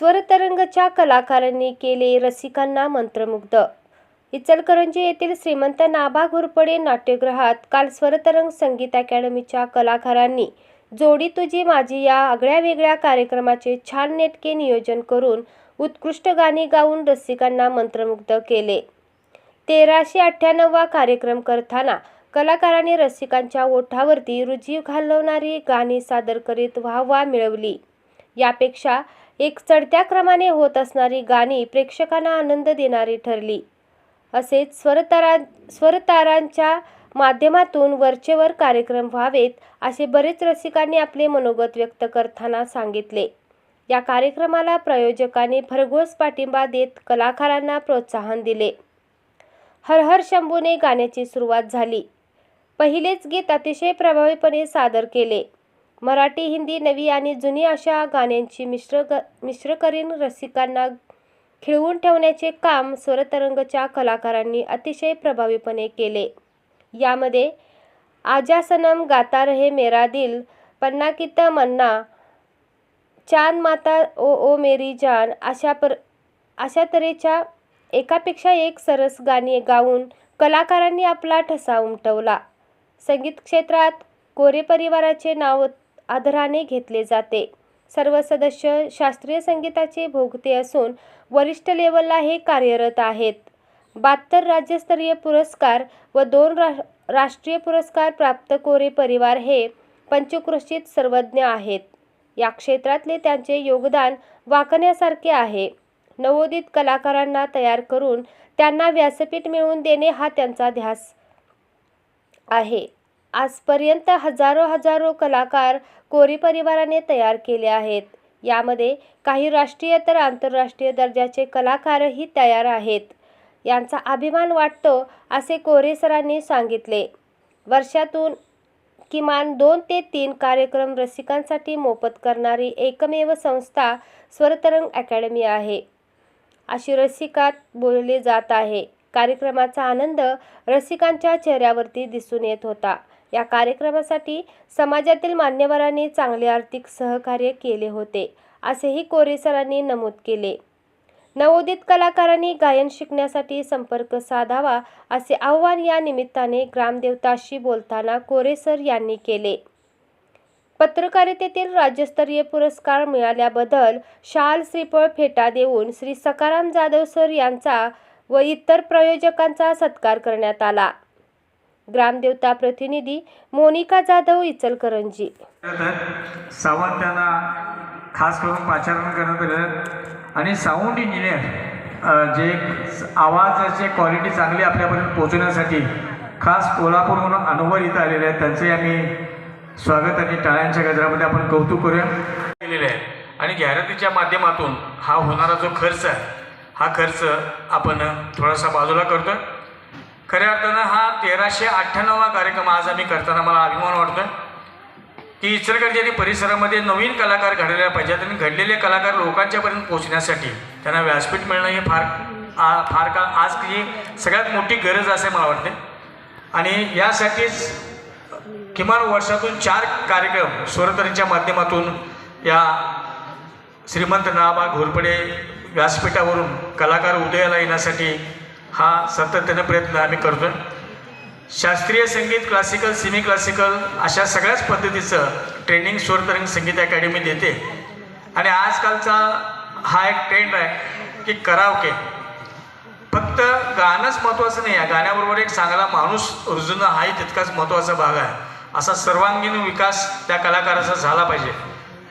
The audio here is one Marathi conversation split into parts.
स्वरतरंगच्या कलाकारांनी केले रसिकांना मंत्रमुग्ध. इचलकरंजी येथील श्रीमंत नाभा घोरपडे नाट्यगृहात काल स्वरतरंग संगीत अकॅडमीच्या कलाकारांनी जोडी तुझी माझी या आगळ्या वेगळ्या कार्यक्रमाचे छान नेटके नियोजन करून उत्कृष्ट गाणी गाऊन रसिकांना मंत्रमुग्ध केले. तेराशे अठ्ठ्याण्णववा कार्यक्रम करताना कलाकारांनी रसिकांच्या ओठावरती रुजीव घालवणारी गाणी सादर करीत वाहवा मिळवली. यापेक्षा एक चढत्या क्रमाने होत असणारी गाणी प्रेक्षकांना आनंद देणारी ठरली. असेच स्वरतारा स्वरतारांच्या माध्यमातून वरचेवर कार्यक्रम व्हावेत असे बरेच रसिकांनी आपले मनोगत व्यक्त करताना सांगितले. या कार्यक्रमाला प्रायोजकांनी भरघोस पाठिंबा देत कलाकारांना प्रोत्साहन दिले. हर हर शंभूने गाण्याची सुरुवात झाली. पहिलेच गीत अतिशय प्रभावीपणे सादर केले. मराठी हिंदी नवी आणि जुनी अशा गाण्यांची मिश्र ग मिश्र करीन रसिकांना खिळवून ठेवण्याचे काम स्वरतरंगच्या कलाकारांनी अतिशय प्रभावीपणे केले. यामध्ये आजा सनम गाता रहे मेरा दिल पन्ना की मन्ना चांद माता ओ ओ मेरी जान अशा पर अशा तऱ्हेच्या एकापेक्षा एक सरस गाणी गाऊन कलाकारांनी आपला ठसा उमटवला. संगीत क्षेत्रात कोरे परिवाराचे नाव आदराने घेतले जाते. सर्व सदस्य शास्त्रीय संगीताचे भोगते असून वरिष्ठ लेवलला हे कार्यरत आहेत. बहात्तर राज्यस्तरीय पुरस्कार व दोन रा राष्ट्रीय पुरस्कार प्राप्त कोरे परिवार हे पंचक्रोशीत सर्वज्ञ आहेत. या क्षेत्रातले त्यांचे योगदान वाकण्यासारखे आहे. नवोदित कलाकारांना तयार करून त्यांना व्यासपीठ मिळवून देणे हा त्यांचा ध्यास आहे. आजपर्यंत हजारो हजारो कलाकार कोरी परिवाराने तयार केले आहेत. यामध्ये काही राष्ट्रीय तर आंतरराष्ट्रीय दर्जाचे कलाकारही तयार आहेत. यांचा अभिमान वाटतो असे कोरे सरांनी सांगितले. वर्षातून किमान दोन ते तीन कार्यक्रम रसिकांसाठी मोफत करणारी एकमेव संस्था स्वरतरंग अकॅडमी आहे. अशी रसिकात बोलले जात आहे. कार्यक्रमाचा आनंद रसिकांच्या चेहऱ्यावरती दिसून येत होता. या कार्यक्रमासाठी समाजातील मान्यवरांनी चांगले आर्थिक सहकार्य केले होते असेही कोरे सरांनी नमूद केले. नवोदित कलाकारांनी गायन शिकण्यासाठी संपर्क साधावा असे आव्हान या निमित्ताने ग्रामदेवताशी बोलताना कोरेसर यांनी केले. पत्रकारितेतील राज्यस्तरीय पुरस्कार मिळाल्याबद्दल शाल श्रीफळ फेटा देऊन श्री सकाराम जाधव सर यांचा व इतर प्रायोजकांचा सत्कार करण्यात आला. ग्रामदेवता प्रतिनिधी मोनिका जाधव इचलकरंजी. तर सावंत त्यांना खास करून पाचारण करण्यात आलं आणि साऊंड इंजिनियर जे आवाजाचे क्वालिटी चांगली आपल्यापर्यंत पोहोचवण्यासाठी खास कोल्हापूरहून अनुभव इथं आलेले आहेत. त्यांचे आम्ही स्वागत आणि टाळ्यांच्या गजरामध्ये आपण कौतुक करूया. केलेले आहे. आणि जाहिरातीच्या माध्यमातून हा होणारा जो खर्च आहे हा खर्च आपण थोडासा बाजूला करतोय. खऱ्या अर्थानं हा तेराशे अठ्ठ्याण्णववा कार्यक्रम आज आम्ही करताना मला अभिमान वाटतोय की इचलकरंजी आणि परिसरामध्ये नवीन कलाकार घडलेले पाहिजेत आणि घडलेले कलाकार लोकांच्यापर्यंत पोहोचण्यासाठी त्यांना व्यासपीठ मिळणं हे फार आ- फार का आज ही सगळ्यात मोठी गरज असे मला वाटते आणि यासाठीच किमान वर्षातून चार कार्यक्रम स्वरतरीच्या माध्यमातून या श्रीमंत नाबा घोरपडे व्यासपीठावरून कलाकार उदयाला येण्यासाठी हा सातत्यानं प्रयत्न आम्ही करतो शास्त्रीय संगीत क्लासिकल सेमी क्लासिकल अशा सगळ्याच पद्धतीचं ट्रेनिंग स्वरतरंग संगीत अकॅडमी देते. आणि आजकालचा हा एक ट्रेंड आहे की करावके. फक्त गाणंच महत्त्वाचं नाही आहे गाण्याबरोबर एक चांगला माणूस रुजणं हाही तितकाच महत्त्वाचा भाग आहे. असा सर्वांगीण विकास त्या कलाकाराचा झाला पाहिजे.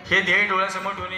हे ध्येय डोळ्यासमोर ठेवून